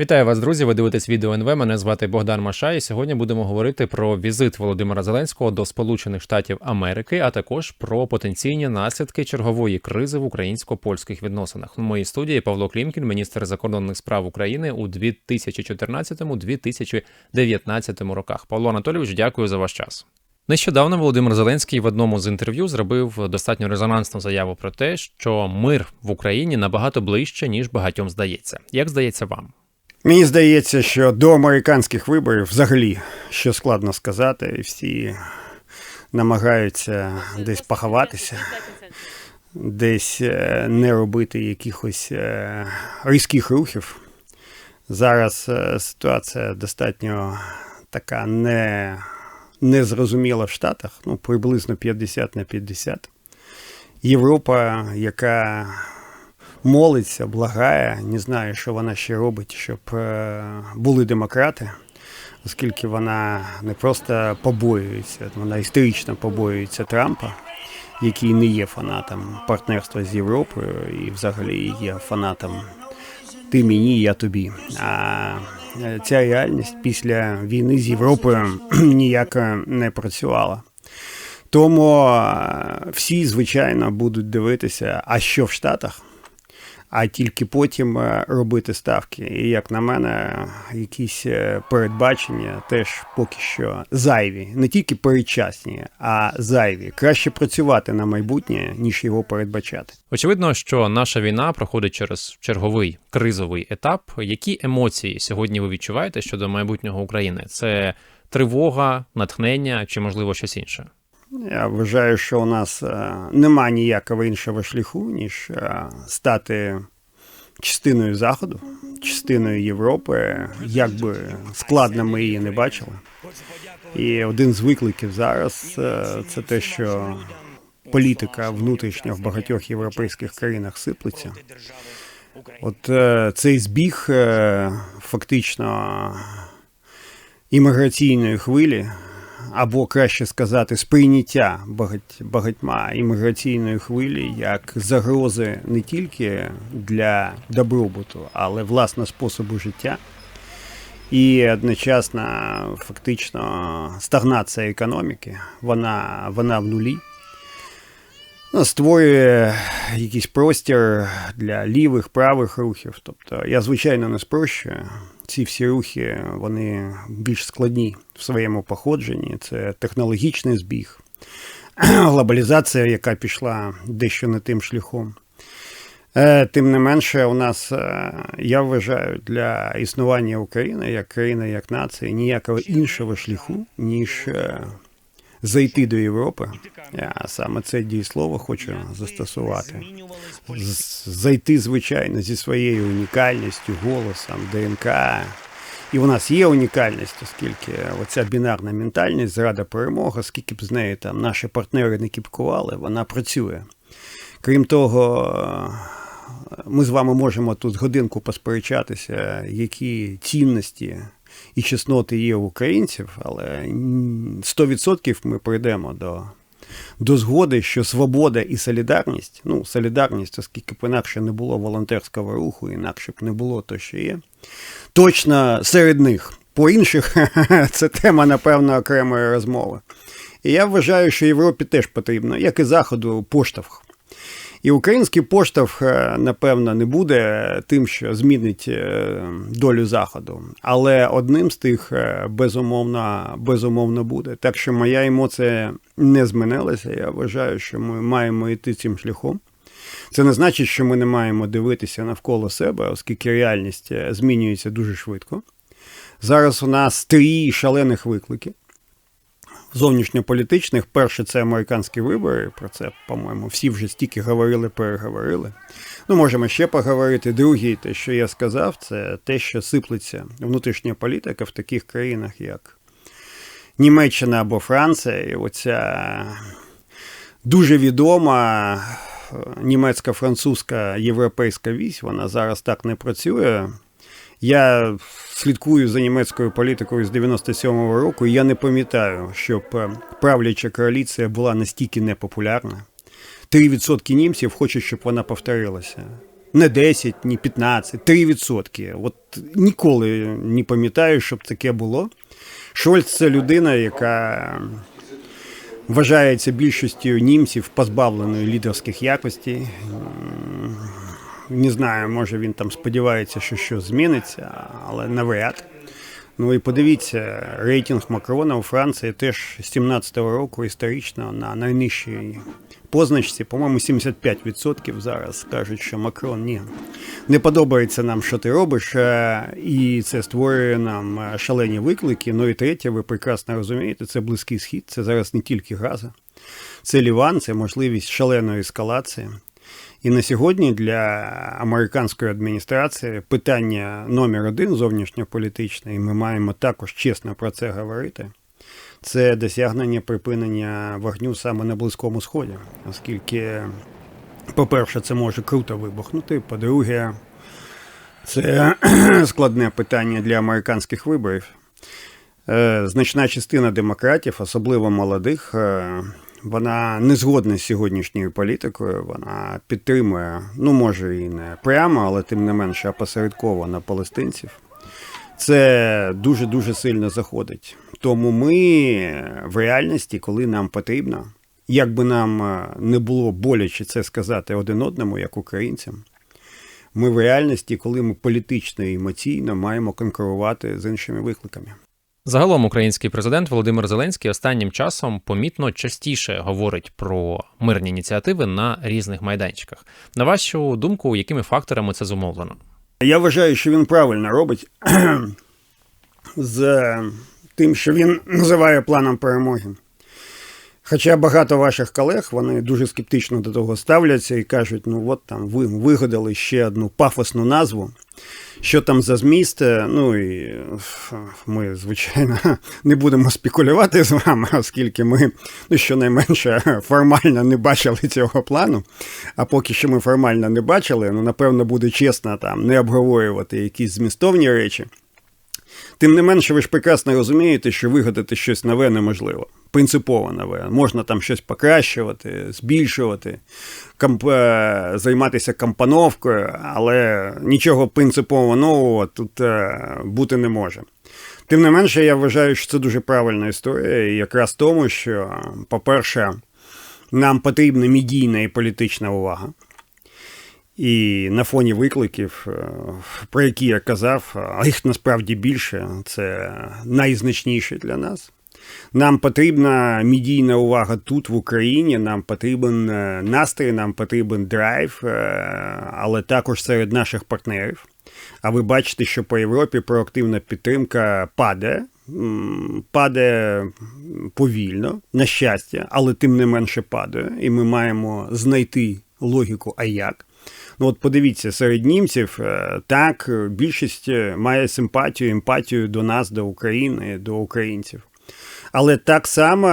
Вітаю вас, друзі! Ви дивитесь відео НВ. Мене звати Богдан Маша, і сьогодні будемо говорити про візит Володимира Зеленського до Сполучених Штатів Америки, а також про потенційні наслідки чергової кризи в українсько-польських відносинах. У моїй студії Павло Клімкін, міністр закордонних справ України у 2014-2019 роках. Павло Анатолійович, дякую за ваш час. Нещодавно Володимир Зеленський в одному з інтерв'ю зробив достатньо резонансну заяву про те, що мир в Україні набагато ближче ніж багатьом здається. Як здається вам? Мені здається, що до американських виборів взагалі що складно сказати, і всі намагаються десь поховатися, десь е, не робити якихось е, різких рухів. Зараз е, ситуація достатньо така не, незрозуміла в Штатах, ну, приблизно 50 на 50. Європа, яка молиться, благає, не знаю, що вона ще робить, щоб е, були демократи, оскільки вона не просто побоюється, вона історично побоюється Трампа, який не є фанатом партнерства з Європою і взагалі є фанатом ти мені, я тобі. А е, ця реальність після війни з Європою ніяк не працювала. Тому е, всі, звичайно, будуть дивитися, а що в Штатах, а тільки потім е, робити ставки. І як на мене, якісь е, передбачення теж поки що зайві, не тільки передчасні, а зайві. Краще працювати на майбутнє, ніж його передбачати. Очевидно, що наша війна проходить через черговий кризовий етап. Які емоції сьогодні ви відчуваєте щодо майбутнього України? Це тривога, натхнення чи можливо щось інше? Я вважаю, що у нас е, нема ніякого іншого шляху, ніж е, стати частиною Заходу, частиною Європи, як би складно ми її не бачили. І один з викликів зараз е, це те, що політика внутрішня в багатьох європейських країнах сиплеться. От цей збіг фактично імміграційної хвилі, або краще сказати, сприйняття багать, багатьма імміграційної хвилі як загрози не тільки для добробуту, але власне способу життя. І одночасно фактично стагнація економіки, вона, вона в нулі. Ну, створює якийсь простір для лівих, правих рухів. Тобто я, звичайно, не спрощую. Ці всі рухи вони більш складні в своєму походженні. Це технологічний збіг, глобалізація, яка пішла дещо не тим шляхом. Е, Тим не менше, у нас, е, я вважаю, для існування України як країни, як нації, ніякого іншого шляху, ніж е, зайти до Європи. Я саме це дієслово хочу застосувати. Зайти, звичайно, зі своєю унікальністю, голосом, ДНК. І у нас є унікальність, оскільки оця бінарна ментальність, зрада перемога, скільки б з нею там наші партнери не кіпкували, вона працює. Крім того, ми з вами можемо тут годинку посперечатися, які цінності і чесноти є у українців, але 100% ми прийдемо до, до згоди, що свобода і солідарність, ну, солідарність, оскільки б інакше не було волонтерського руху, інакше б не було то, що є, точно серед них. По інших це тема, напевно, окремої розмови. І я вважаю, що Європі теж потрібно, як і Заходу, поштовх. І український поштовх, е, напевно, не буде тим, що змінить е, долю Заходу. Але одним з тих, е, безумовно, безумовно буде. Так що моя емоція не змінилася. Я вважаю, що ми маємо йти цим шляхом. Це не значить, що ми не маємо дивитися навколо себе, оскільки реальність змінюється дуже швидко. Зараз у нас три шалених виклики. Зовнішньополітичних, перше це американські вибори. Про це, по-моєму, всі вже стільки говорили, переговорили. Ну, можемо ще поговорити. Другий, те, що я сказав, це те, що сиплеться внутрішня політика в таких країнах, як Німеччина або Франція. І оця дуже відома е, німецько-французька європейська вісь, вона зараз так не працює. Я слідкую за німецькою політикою з 97-го року, і я не пам'ятаю, щоб е, правляча коаліція була настільки непопулярна. 3% німців хочуть, щоб вона повторилася. Не 10, ні 15, 3%. От ніколи не пам'ятаю, щоб таке було. Шольц це людина, яка вважається більшістю німців позбавленою лідерських якостей. Не знаю, може він там сподівається, що щось зміниться, але навряд. Ну і подивіться, рейтинг Макрона у Франції теж з 17-го року історично на найнижчій позначці, по-моєму, 75% зараз кажуть, що Макрон ні. Не подобається нам, що ти робиш, е, і це створює нам е, шалені виклики. Ну і третє, ви прекрасно розумієте, це близький схід, це зараз не тільки Газа, це Ліван, це можливість шаленої ескалації. І на сьогодні для американської адміністрації питання номер один зовнішньополітичне, і ми маємо також чесно про це говорити. Це досягнення припинення вогню саме на Близькому Сході, оскільки, по-перше, це може круто вибухнути. По-друге, це складне питання для американських виборів. Е, Значна частина демократів, особливо молодих, е, вона не згодна з сьогоднішньою політикою. Вона підтримує, ну може і не прямо, але тим не менше опосередковано палестинців. Це дуже дуже сильно заходить. Тому ми в реальності, коли нам потрібно, як би нам е, не було боляче це сказати один одному, як українцям, ми в реальності, коли ми політично і емоційно маємо конкурувати з іншими викликами. Загалом український президент Володимир Зеленський останнім часом помітно частіше говорить про мирні ініціативи на різних майданчиках. На вашу думку, якими факторами це зумовлено? Я вважаю, що він правильно робить з тим, що він називає планом перемоги. Хоча багато ваших колег вони дуже скептично до того ставляться і кажуть, ну от там ви вигадали ще одну пафосну назву. Що там за зміст? Ну і ми, звичайно, не будемо спекулювати з вами, оскільки ми, ну щонайменше, формально не бачили цього плану. А поки що ми формально не бачили, ну напевно буде чесно там не обговорювати якісь змістовні речі. Тим не менше, ви ж прекрасно розумієте, що вигадати щось нове неможливо. Принципово нове. Можна там щось покращувати, збільшувати, комп... е, займатися компоновкою, але нічого принципово нового тут е, бути не може. Тим не менше, я вважаю, що це дуже правильна історія, і якраз тому, що, по-перше, нам потрібна медійна і політична увага. І на фоні викликів, е, про які я казав, а їх насправді більше, це найзначніше для нас. Нам потрібна медійна увага тут, в Україні. Нам потрібен е, настрій, нам потрібен драйв, е, але також серед наших партнерів. А ви бачите, що по Європі проактивна підтримка падає, падає повільно, на щастя, але тим не менше падає. І ми маємо знайти логіку, а як. Ну от подивіться, серед німців е, так більшість е, має симпатію, емпатію до нас, до України, до українців. Але так само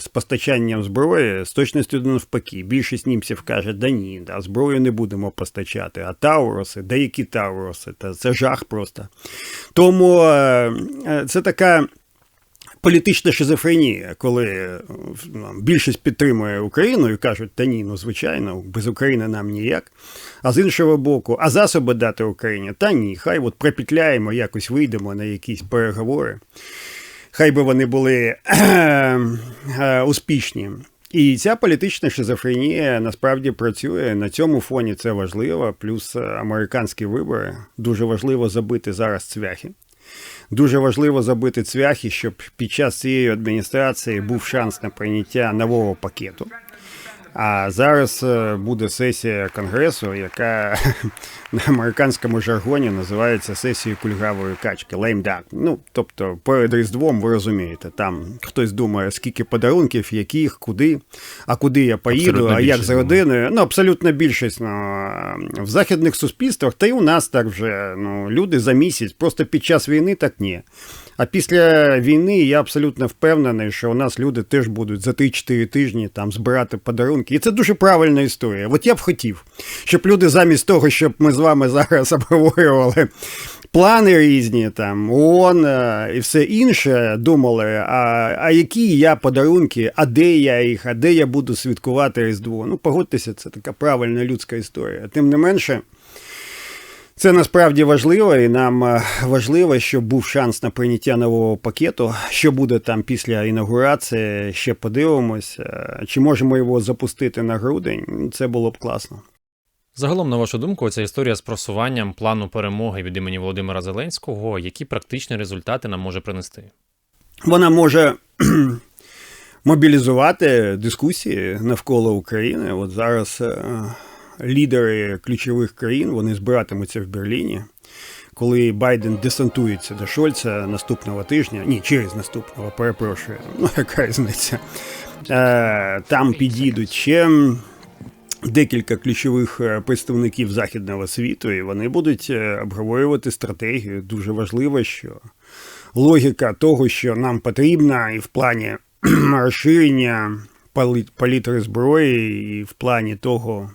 з постачанням зброї з точністю навпаки. Більшість німців каже, да ні, да, зброю не будемо постачати. А Тауруси, да які Тауруси, та це жах просто. Тому е, це така. Політична шизофренія, коли е, більшість підтримує Україну і кажуть, та ні, ну звичайно, без України нам ніяк. А з іншого боку, а засоби дати Україні, та ні, хай от пропетляємо, якось вийдемо на якісь переговори. Хай би вони були е, успішні. І ця політична шизофренія насправді працює на цьому фоні. Це важливо. Плюс е, американські вибори дуже важливо забити зараз цвяхи. Дуже важливо забити цвяхи, щоб під час цієї адміністрації був шанс на прийняття нового пакету. А зараз е, буде сесія конгресу, яка на американському жаргоні називається сесією кульгавої качки lame duck. Ну, тобто, перед Різдвом ви розумієте, там хтось думає, скільки подарунків, яких, куди, а куди я поїду, Абсолютно а як з родиною. Ну, абсолютно більшість. Ну, в західних суспільствах, та й у нас так вже ну, люди за місяць, просто під час війни так ні. А після війни я абсолютно впевнений, що у нас люди теж будуть за 3-4 тижні там збирати подарунки. І це дуже правильна історія. От я б хотів, щоб люди замість того, щоб ми з вами зараз обговорювали плани різні, там ООН е, і все інше, думали, а, а які я подарунки, а де я їх, а де я буду святкувати Різдво. Ну, погодьтеся, це така правильна людська історія. Тим не менше. Це насправді важливо, і нам е, важливо, щоб був шанс на прийняття нового пакету. Що буде там після інаугурації, ще подивимось. Е, Чи можемо його запустити на грудень? Це було б класно. Загалом, на вашу думку, ця історія з просуванням плану перемоги від імені Володимира Зеленського, які практичні результати нам може принести? Вона може мобілізувати дискусії навколо України. От зараз е, лідери ключових країн вони збиратимуться в Берліні. Коли Байден десантується до Шольца наступного тижня, ні, через наступного, перепрошую, ну яка різниця, е, там підійдуть ще декілька ключових е, представників західного світу, і вони будуть е, обговорювати стратегію. Дуже важливо, що логіка того, що нам потрібна, і в плані розширення палітри зброї, і в плані того,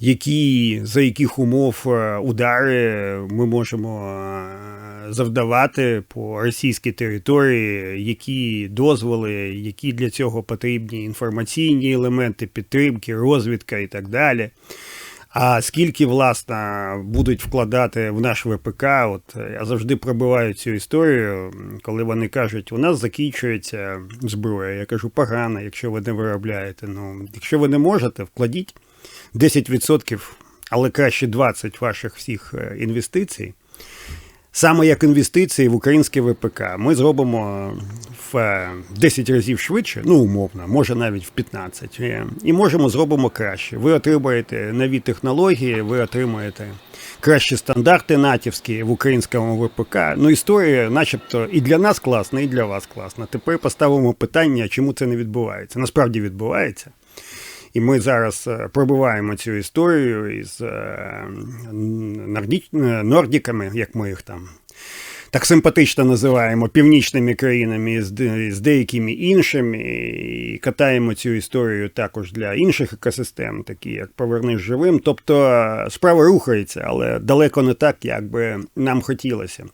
які за яких умов е, удари ми можемо е, завдавати по російській території, які дозволи, які для цього потрібні інформаційні елементи підтримки, розвідка і так далі. А скільки, власне, будуть вкладати в наш ВПК, от я завжди пробиваю цю історію, коли вони кажуть, у нас закінчується зброя. Я кажу, погано, якщо ви не виробляєте. Ну, якщо ви не можете, вкладіть 10%, але краще 20% ваших всіх е, інвестицій. Саме як інвестиції в українське ВПК ми зробимо в е, 10 разів швидше, ну умовно, може навіть в 15, е, і можемо зробимо краще. Ви отримаєте нові технології, ви отримаєте кращі стандарти натівські в українському ВПК. Ну, історія, начебто, і для нас класна, і для вас класна. Тепер поставимо питання, чому це не відбувається. Насправді відбувається. І ми зараз е, пробиваємо цю історію із е, нордіками, як ми їх там так симпатично називаємо, північними країнами і з, деякими іншими, і катаємо цю історію також для інших екосистем, такі як Повернись живим. Тобто справа рухається, але далеко не так, як би нам хотілося.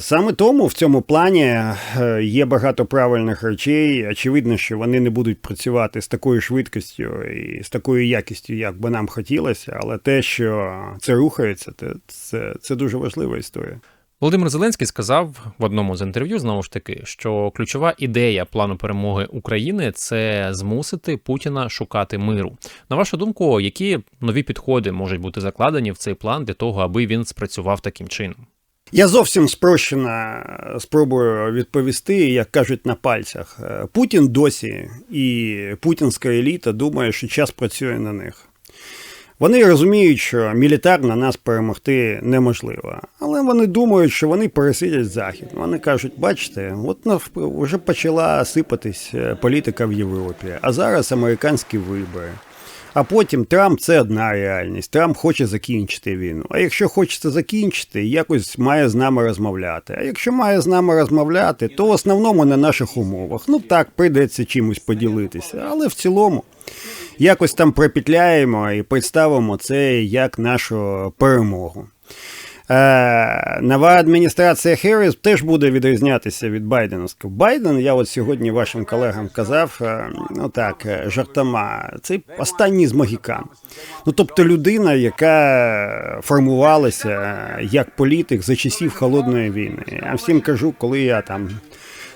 Саме тому в цьому плані е, є багато правильних речей. Очевидно, що вони не будуть працювати з такою швидкістю і з такою якістю, як би нам хотілося, але те, що це рухається, це, це дуже важлива історія. Володимир Зеленський сказав в одному з інтерв'ю знову ж таки, що ключова ідея плану перемоги України це змусити Путіна шукати миру. На вашу думку, які нові підходи можуть бути закладені в цей план для того, аби він спрацював таким чином? Я зовсім спрощено спробую відповісти, як кажуть на пальцях. Е, Путін досі і путінська еліта думає, що час працює на них. Вони розуміють, що мілітарно нас перемогти неможливо, але вони думають, що вони пересидять захід. Вони кажуть, бачите, от вже почала сипатись е, політика в Європі, а зараз американські вибори. А потім Трамп це одна реальність. Трамп хоче закінчити війну. А якщо хочеться закінчити, якось має з нами розмовляти. А якщо має з нами розмовляти, то в основному на наших умовах. Ну так, прийдеться чимось поділитися. Але в цілому якось там пропетляємо і представимо це як нашу перемогу. Е, нова адміністрація Херріс теж буде відрізнятися від Байденовського. Байден, я от сьогодні вашим колегам казав, е, ну так, е, жартома, це останній з могікан. Ну тобто людина, яка формувалася як політик за часів холодної війни. Я всім кажу, коли я там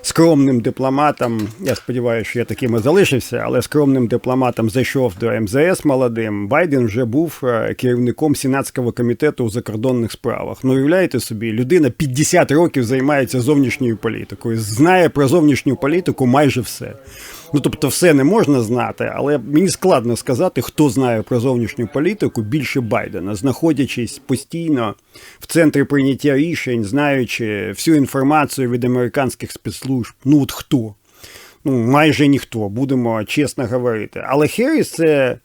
скромним дипломатом, я сподіваюся, що я таким і залишився, але скромним дипломатом зайшов до МЗС молодим. Байден вже був е, керівником Сенатського комітету у закордонних справах. Ну, уявляєте собі, людина 50 років займається зовнішньою політикою, знає про зовнішню політику майже все. Ну, тобто, все не можна знати, але мені складно сказати, хто знає про зовнішню політику більше Байдена, знаходячись постійно в центрі прийняття рішень, знаючи всю інформацію від американських спецслужб. Ну от хто? Ну, майже ніхто, будемо чесно говорити. Але Херріс це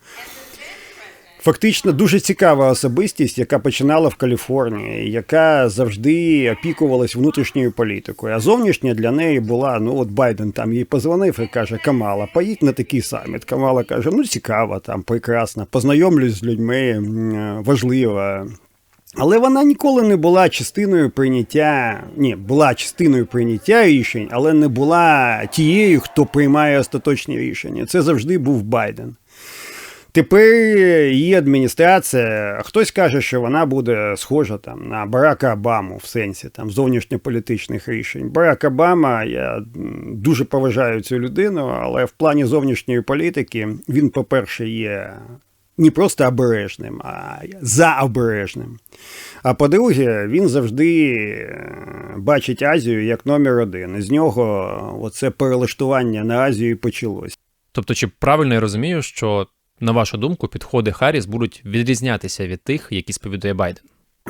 фактично дуже цікава особистість, яка починала в Каліфорнії, яка завжди опікувалась внутрішньою політикою. А зовнішня для неї була: ну от Байден там їй позвонив і каже: Камала, поїдь на такий саміт. Камала каже: Ну цікаво, там прекрасно, познайомлюсь з людьми, м, важливо. Але вона ніколи не була частиною прийняття. Ні, була частиною прийняття рішень, але не була тією, хто приймає остаточні рішення. Це завжди був Байден. Тепер її адміністрація, хтось каже, що вона буде схожа там на Барака Обаму в сенсі там зовнішньополітичних рішень. Барак Обама, я дуже поважаю цю людину, але в плані зовнішньої політики він, по-перше, є не просто обережним, а заобережним. А по-друге, він завжди е, бачить Азію як номер один. І з нього оце перелаштування на Азію почалось. Тобто, чи правильно я розумію, що на вашу думку підходи Харріс будуть відрізнятися від тих, які сповідує Байден?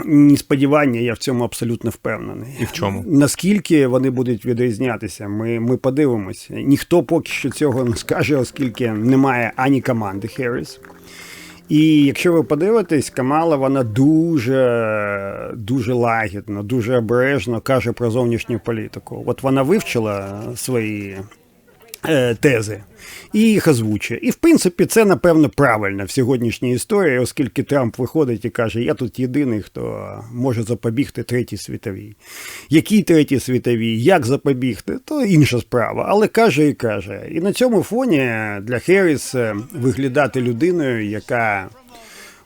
Ні сподівання, я в цьому абсолютно впевнений. І в чому? Наскільки вони будуть відрізнятися, ми, ми подивимося. Ніхто поки що цього не скаже, оскільки немає ані команди Херріс. І якщо ви подивитесь, Камала вона дуже, дуже лагідно, дуже обережно каже про зовнішню політику. От вона вивчила свої тези і їх озвучує. І в принципі це напевно правильно в сьогоднішній історії, оскільки Трамп виходить і каже: Я тут єдиний, хто може запобігти третій світовій. Який третій світовій, як запобігти, то інша справа. Але каже і каже. І на цьому фоні для Херріс е, виглядати людиною, яка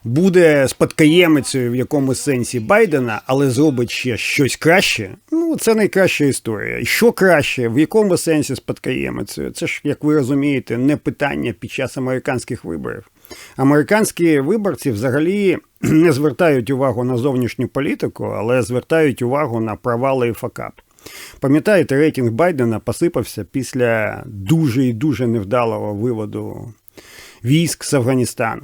буде спадкоємицею в якомусь сенсі Байдена, але зробить ще щось краще. Ну, це найкраща історія. Що краще, в якому сенсі спадкоємицею? Це ж, як ви розумієте, не питання під час американських виборів. Американські виборці взагалі не звертають увагу на зовнішню політику, але звертають увагу на провали і факап. Пам'ятаєте, рейтинг Байдена посипався після дуже і дуже невдалого виводу військ з Афганістану.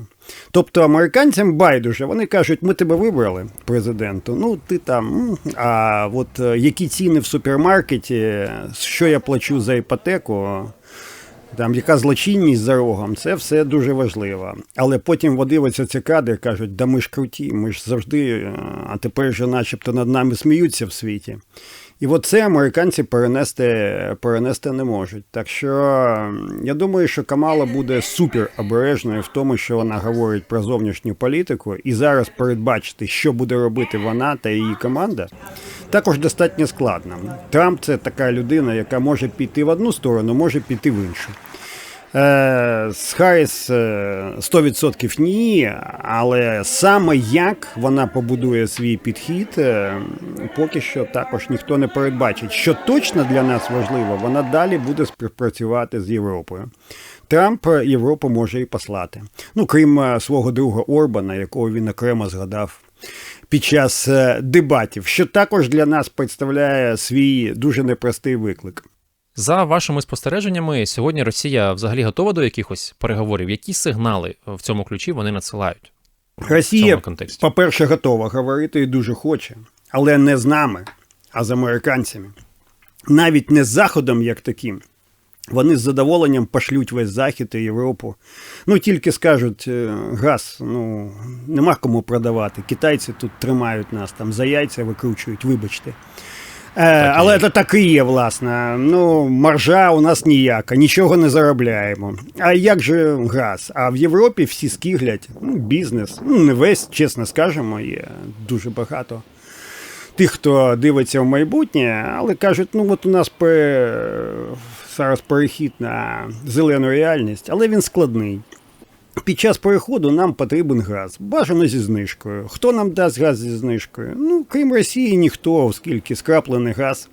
Тобто американцям байдуже, вони кажуть, ми тебе вибрали президенту. Ну, ти там. А от е, які ціни в супермаркеті, що я плачу за іпотеку, там яка злочинність за рогом, це все дуже важливо. Але потім дивляться ці кадри, кажуть, да ми ж круті, ми ж завжди, е, а тепер же начебто над нами сміються в світі. І от це американці перенести, перенести не можуть. Так що я думаю, що Камала буде супер обережною в тому, що вона говорить про зовнішню політику, і зараз передбачити, що буде робити вона та її команда, також достатньо складно. Трамп це така людина, яка може піти в одну сторону, може піти в іншу. Е, З Харріс е, 100% ні, але саме як вона побудує свій підхід, е, поки що також ніхто не передбачить. Що точно для нас важливо, вона далі буде співпрацювати з Європою. Трамп е, Європу може і послати. Ну, крім е, свого друга Орбана, якого він окремо згадав під час е, дебатів, що також для нас представляє свій дуже непростий виклик. За вашими спостереженнями, сьогодні Росія взагалі готова до якихось переговорів. Які сигнали в цьому ключі вони надсилають? Росія, по-перше, готова говорити і дуже хоче, але не з нами, а з американцями. Навіть не з Заходом як таким. Вони з задоволенням пошлють весь Захід і Європу. Ну, тільки скажуть, е, газ, ну, нема кому продавати. Китайці тут тримають нас, там за яйця викручують, вибачте. Е, але це так і є, власне. Ну, маржа у нас ніяка, нічого не заробляємо. А як же газ? А в Європі всі скиглять. Ну, бізнес. Ну, не весь, чесно скажемо, є дуже багато тих, хто дивиться в майбутнє, але кажуть, ну от у нас пе- зараз перехід на зелену реальність, але він складний. Під час переходу нам потрібен газ, бажано зі знижкою. Хто нам дасть газ зі знижкою? Ну, крім Росії, ніхто, оскільки скраплений газ,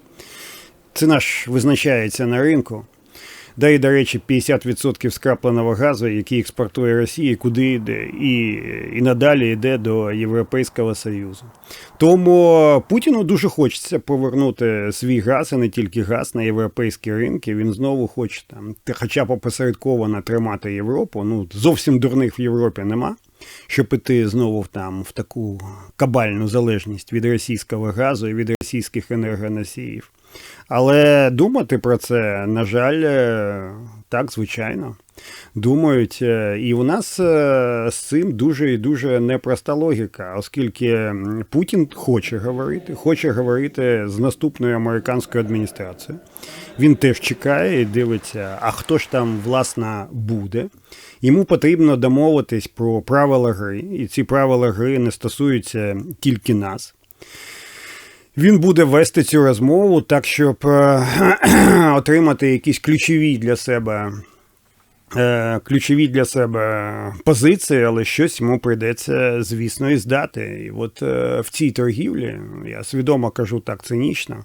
ціна ж визначається на ринку. Да і, до речі, 50% скрапленого газу, який експортує Росія, куди йде, і, і надалі йде до Європейського Союзу. Тому Путіну дуже хочеться повернути свій газ, і не тільки газ на європейські ринки. Він знову хоче там, хоча б опосередковано тримати Європу. Ну, зовсім дурних в Європі нема, щоб іти знову там, в таку кабальну залежність від російського газу і від російських енергоносіїв. Але думати про це, на жаль, е, так, звичайно. Думають, е, і у нас е, з цим дуже і дуже непроста логіка, оскільки Путін хоче говорити, хоче говорити з наступною американською адміністрацією. Він теж чекає і дивиться, а хто ж там власне буде. Йому потрібно домовитись про правила гри, і ці правила гри не стосуються тільки нас. Він буде вести цю розмову так, щоб е, отримати якісь ключові для себе е, ключові для себе позиції, але щось йому прийдеться, звісно, і здати. І от е, в цій торгівлі, я свідомо кажу так цинічно,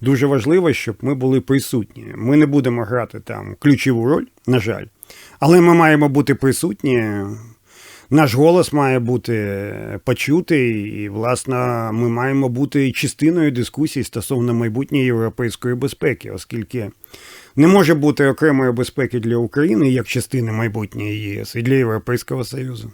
дуже важливо, щоб ми були присутні. Ми не будемо грати там ключову роль, на жаль, але ми маємо бути присутні. Наш голос має бути почутий, і, власне, ми маємо бути частиною дискусії стосовно майбутньої європейської безпеки, оскільки не може бути окремої безпеки для України як частини майбутньої ЄС і для Європейського Союзу.